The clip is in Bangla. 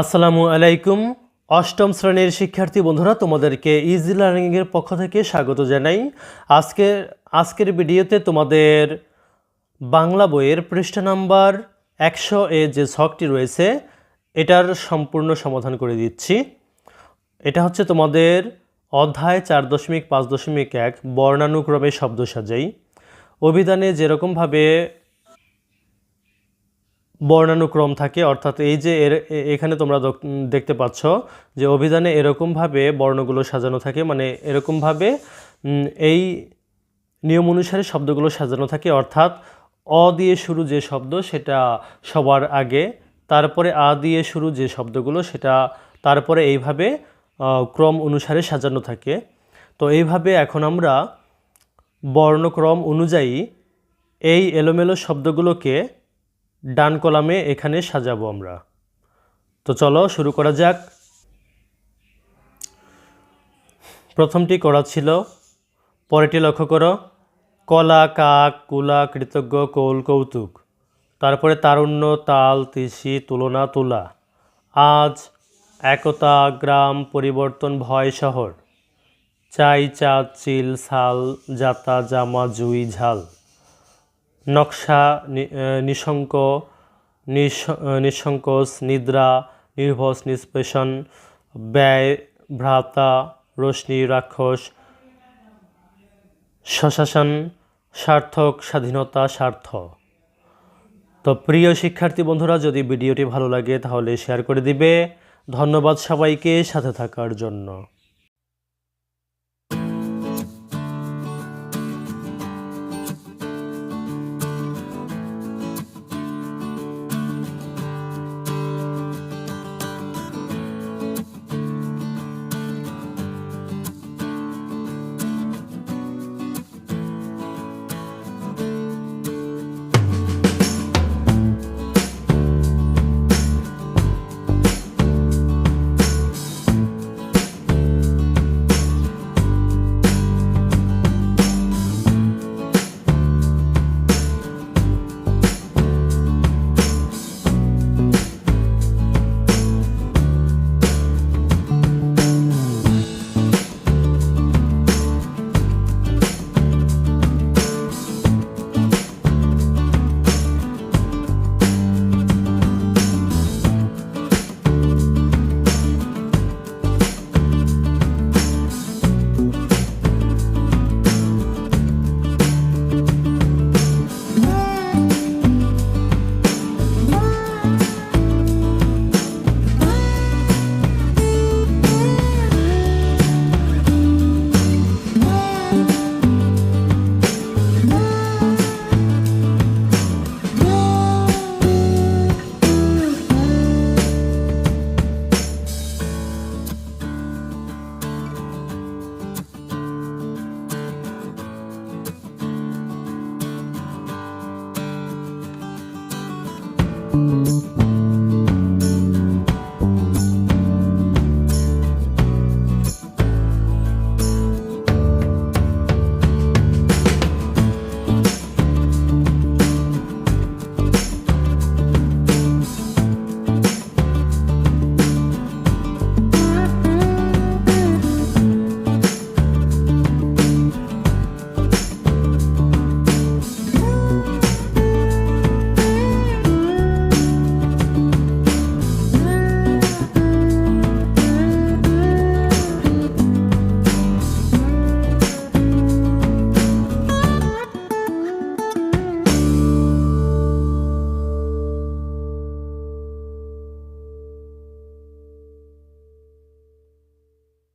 আসসালামু আলাইকুম। অষ্টম শ্রেণির শিক্ষার্থী বন্ধুরা, তোমাদেরকে ইজি লার্নিংয়ের পক্ষ থেকে স্বাগত জানাই। আজকে, আজকের ভিডিওতে তোমাদের বাংলা বইয়ের পৃষ্ঠা নাম্বার একশো এ যে ছকটি রয়েছে, এটার সম্পূর্ণ সমাধান করে দিচ্ছি। এটা হচ্ছে তোমাদের অধ্যায় চার দশমিক পাঁচ দশমিক এক বর্ণানুক্রমে শব্দ সাজাই। অভিধানে যেরকমভাবে বর্ণানুক্রম থাকে, অর্থাৎ এই যে এর এখানে তোমরা দেখতে পাচ্ছ যে অভিধানে এরকমভাবে বর্ণগুলো সাজানো থাকে মানে এরকমভাবে এই নিয়ম অনুসারে শব্দগুলো সাজানো থাকে, অর্থাৎ অ দিয়ে শুরু যে শব্দ সেটা সবার আগে, তারপরে আ দিয়ে শুরু যে শব্দগুলো সেটা তারপরে এইভাবে ক্রম অনুসারে সাজানো থাকে। তো এইভাবে এখন আমরা বর্ণক্রম অনুযায়ী এই এলোমেলো শব্দগুলোকে ডান কলামে এখানে সাজাবো আমরা। তো চলো শুরু করা যাক। প্রথমটি করা ছিল, পরেরটি লক্ষ্য করো, কলা, কাক, কুলা, কৃতজ্ঞ, কৌল, কৌতুক। তারপরে তারুণ্য, তাল, তিসি, তুলনা, তুলা। আজ একতা, গ্রাম, পরিবর্তন, ভয়, শহর। চাই, চাঁদ, চিল সাল জাতা, জামা, জুই, ঝাল। নকশা নি- আহ, নিশঙ্ক নিঃস- আহ, নিঃসংকোচ নিদ্রা নির্ভস নিষ্পেষণ ব্যয় ভ্রাতা রশ্মি রাক্ষস স্বশাসন সার্থক স্বাধীনতা স্বার্থ। তো প্রিয় শিক্ষার্থী বন্ধুরা যদি ভিডিওটি ভালো লাগে তাহলে শেয়ার করে দিবে। ধন্যবাদ সবাইকে সাথে থাকার জন্য।